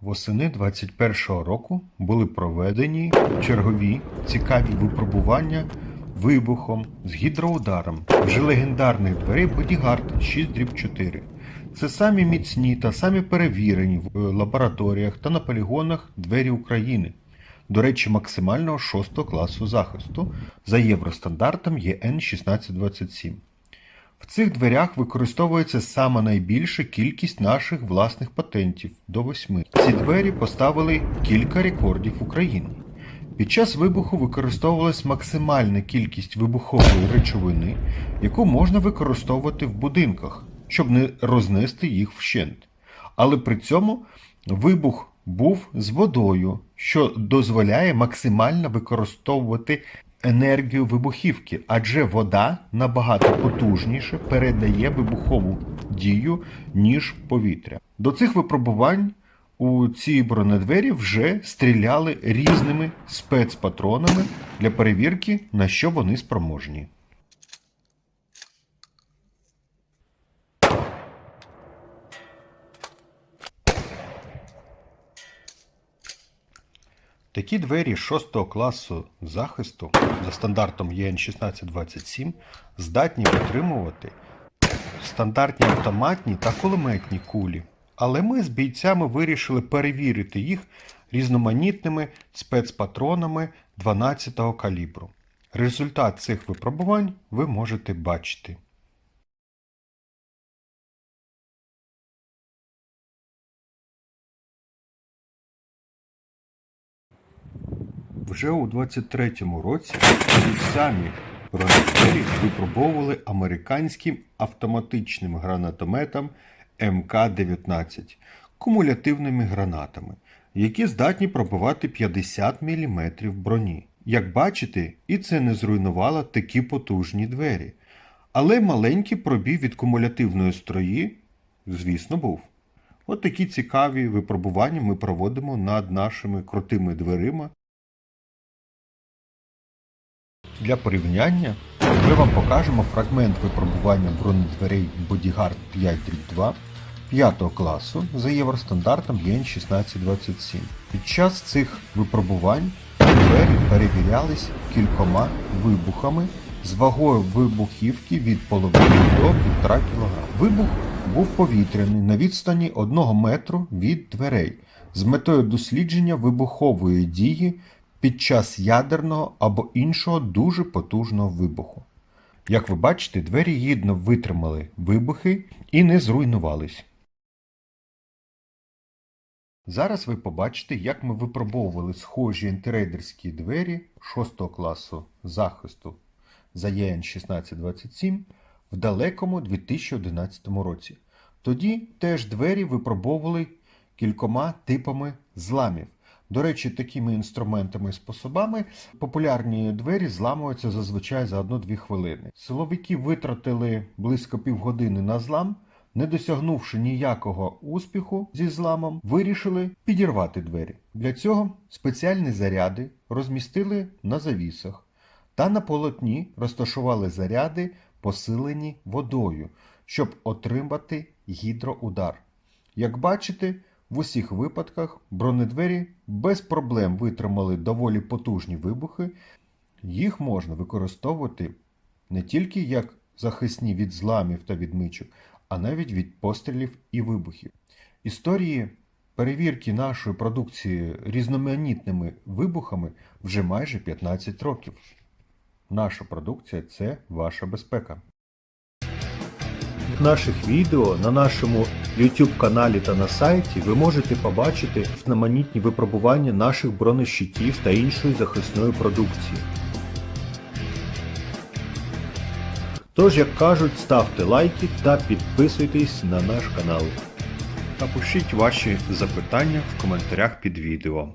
Восени 21-го року були проведені чергові цікаві випробування вибухом з гідроударом вже легендарних дверей Бодігард 6 4. Це самі міцні та самі перевірені в лабораторіях та на полігонах двері України. До речі, максимального 6 класу захисту за євростандартом ЄН 1627. В цих дверях використовується сама найбільша кількість наших власних патентів до восьми. Ці двері поставили кілька рекордів України. Під час вибуху використовувалась максимальна кількість вибухової речовини, яку можна використовувати в будинках, щоб не рознести їх вщент. Але при цьому вибух був з водою, що дозволяє максимально використовувати енергію вибухівки, адже вода набагато потужніше передає вибухову дію, ніж повітря. До цих випробувань у ці бронедвері вже стріляли різними спецпатронами для перевірки, на що вони спроможні. Такі двері 6 класу захисту за стандартом ЄН 1627 здатні витримувати стандартні автоматні та кулеметні кулі. Але ми з бійцями вирішили перевірити їх різноманітними спецпатронами 12-го калібру. Результат цих випробувань ви можете бачити. Вже у 23-му році ці самі бронетері випробовували американським автоматичним гранатометом МК-19 кумулятивними гранатами, які здатні пробивати 50 мм броні. Як бачите, і це не зруйнувало такі потужні двері. Але маленький пробій від кумулятивної строї, звісно, був. От такі цікаві випробування ми проводимо над нашими крутими дверима для порівняння ми вам покажемо фрагмент випробування бронедверей Bodyguard 5-2 5 класу за євростандартом ЄН 1627. Під час цих випробувань двері перевірялись кількома вибухами з вагою вибухівки від половини до 1,5 кг. Вибух був повітряний на відстані 1 метру від дверей з метою дослідження вибухової дії під час ядерного або іншого дуже потужного вибуху. Як ви бачите, двері гідно витримали вибухи і не зруйнувались. Зараз ви побачите, як ми випробовували схожі антирейдерські двері 6 класу захисту за ЄН 1627 в далекому 2011 році. Тоді теж двері випробовували кількома типами зламів. До речі, такими інструментами і способами популярні двері зламуються зазвичай за 1-2 хвилини. Силовики витратили близько півгодини на злам, не досягнувши ніякого успіху зі зламом, вирішили підірвати двері. Для цього спеціальні заряди розмістили на завісах та на полотні розташували заряди, посилені водою, щоб отримати гідроудар. Як бачите, в усіх випадках бронедвері без проблем витримали доволі потужні вибухи. Їх можна використовувати не тільки як захисні від зламів та відмичок, а навіть від пострілів і вибухів. Історії перевірки нашої продукції різноманітними вибухами вже майже 15 років. Наша продукція це ваша безпека наших відео на нашому YouTube каналі та на сайті ви можете побачити знаменітні випробування наших бронещитів та іншої захисної продукції. Тож, як кажуть, ставте лайки та підписуйтесь на наш канал. Та пишіть ваші запитання в коментарях під відео.